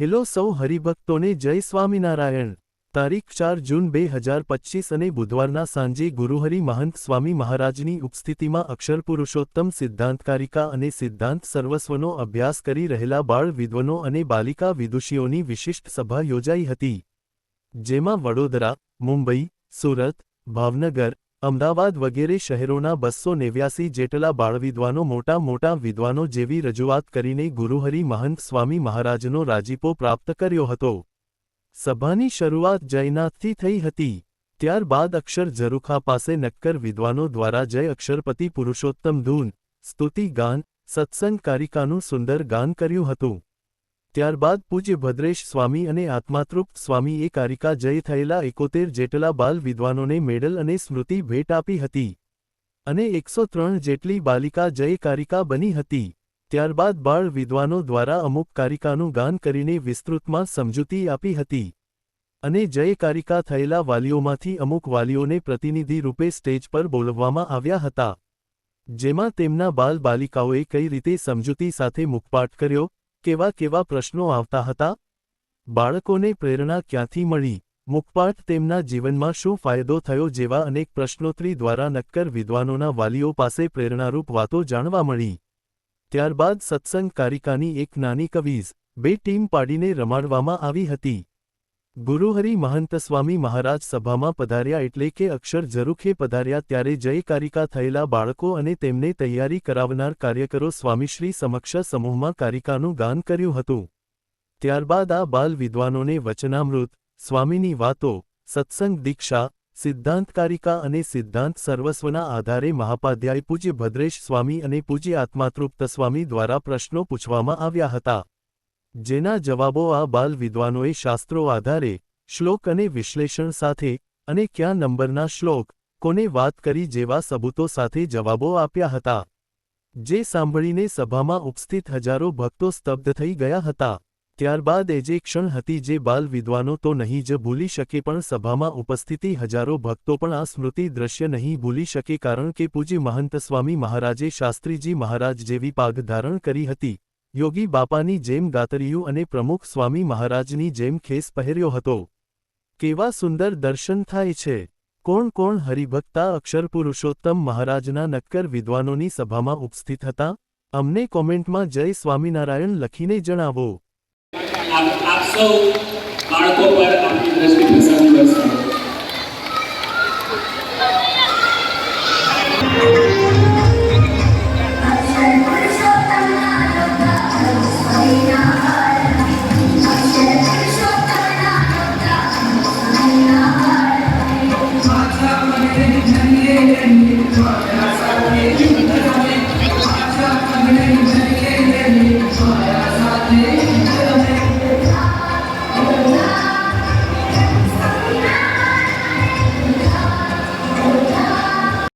Hello સૌ હરિભક્તોને જય સ્વામિનારાયણ. તારીખ ચાર જૂન બે હજાર પચીસ અને બુધવારના સાંજે ગુરુહરિ મહંત સ્વામી મહારાજની ઉપસ્થિતિમાં અક્ષર પુરુષોત્તમ સિદ્ધાંતકારિકા અને સિદ્ધાંત સર્વસ્વનો અભ્યાસ કરી રહેલા બાળ વિદ્વનો અને બાલિકા વિદુષીઓની વિશિષ્ટ સભા યોજાઈ હતી. જેમાં વડોદરા, મુંબઈ, સુરત, ભાવનગર અમદાવાદ વગેરે શહેરોના બસો નેવ્યાસી જેટલા બાળવિદ્વાનો મોટા મોટા વિદ્વાનો જેવી રજૂઆત કરીને ગુરુહરિ મહંત સ્વામી મહારાજનો રાજીપો પ્રાપ્ત કર્યો હતો. સભાની શરૂઆત જયનાથથી થઈ હતી. ત્યારબાદ અક્ષર ઝરૂખા પાસે નક્કર વિદ્વાનો દ્વારા જય અક્ષરપતિ પુરુષોત્તમ ધૂન, સ્તુતિ ગાન, સત્સંગ કારિકાનું સુંદર ગાન કર્યું હતું. ત્યારબાદ પૂજ્ય ભદ્રેશ સ્વામી અને આત્માતૃપ્ત એ કારિકા જય થયેલા એકોતેર જેટલા બાલ વિદ્વાનોને મેડલ અને સ્મૃતિ ભેટ આપી હતી. અને એકસો ત્રણ જેટલી બાલિકા જય કારિકા બની હતી. ત્યારબાદ બાળ વિદ્વાનો દ્વારા અમુક કારિકાનું ગાન કરીને વિસ્તૃતમાં સમજૂતી આપી હતી. અને જય કારિકા થયેલા વાલીઓમાંથી અમુક વાલીઓને પ્રતિનિધિ રૂપે સ્ટેજ પર બોલવવામાં આવ્યા હતા. જેમાં તેમના બાલ બાલિકાઓએ કઈ રીતે સમજૂતી સાથે મુખપાઠ કર્યો? કેવા કેવા પ્રશ્નો આવતા હતા? બાળકોને પ્રેરણા ક્યાંથી મળી? મુખપાઠ તેમના જીવનમાં શું ફાયદો થયો જેવા અનેક પ્રશ્નોત્તરી દ્વારા નક્કર વિદ્વાનોના વાલીઓ પાસે પ્રેરણારૂપ વાતો જાણવા મળી. ત્યારબાદ સત્સંગ કારિકાની એક નાની કવિઝ, બે ટીમ પાડીને રમાડવામાં આવી હતી. ગુરુહરિ મહંત સ્વામી મહારાજ સભામાં પધાર્યા એટલે કે અક્ષર ઝરૂખે પધાર્યા ત્યારે જયકારિકા થયેલા બાળકો અને તેમને તૈયારી કરાવનાર કાર્યકરો સ્વામીશ્રી સમક્ષ સમૂહમાં કારિકાનું ગાન કર્યું હતું. ત્યારબાદ આ બાલ વિદ્વાનોને વચનામૃત, સ્વામીની વાતો, સત્સંગ દીક્ષા સિદ્ધાંતકારિકા અને સિદ્ધાંત સર્વસ્વના આધારે મહાપાધ્યાય પૂજ્ય ભદ્રેશ સ્વામી અને પૂજ્ય આત્માતૃપ્ત સ્વામી દ્વારા પ્રશ્નો પૂછવામાં આવ્યા હતા. જેના જવાબો આ બાલ વિદ્વાનોએ શાસ્ત્રો આધારે, શ્લોક અને વિશ્લેષણ સાથે અને ક્યાં નંબરના શ્લોક, કોને વાત કરી જેવા સબૂતો સાથે જવાબો આપ્યા હતા. જે સાંભળીને સભામાં ઉપસ્થિત હજારો ભક્તો સ્તબ્ધ થઈ ગયા હતા. ત્યારબાદ એ જે ક્ષણ હતી જે બાલ વિદ્વાનો તો નહીં જ ભૂલી શકે પણ સભામાં ઉપસ્થિતિ હજારો ભક્તો પણ આ સ્મૃતિ દ્રશ્ય નહીં ભૂલી શકે કારણ કે પૂજ્ય મહંત સ્વામી મહારાજે શાસ્ત્રીજી મહારાજ જેવી પાગ ધારણ કરી હતી. યોગી બાપાની જેમ ગાતરિયું અને પ્રમુખ સ્વામી મહારાજની જેમ ખેસ પહેર્યો હતો. કેવા સુંદર દર્શન થાય છે. કોણ કોણ હરિભક્તા અક્ષર પુરુષોત્તમ મહારાજના નક્કર વિદ્વાનોની સભામાં ઉપસ્થિત હતા? અમને કોમેન્ટમાં જય સ્વામિનારાયણ લખીને જણાવો. આપ સૌ બાળકો પર આપની દ્રષ્ટિ પ્રસન્ન કરશો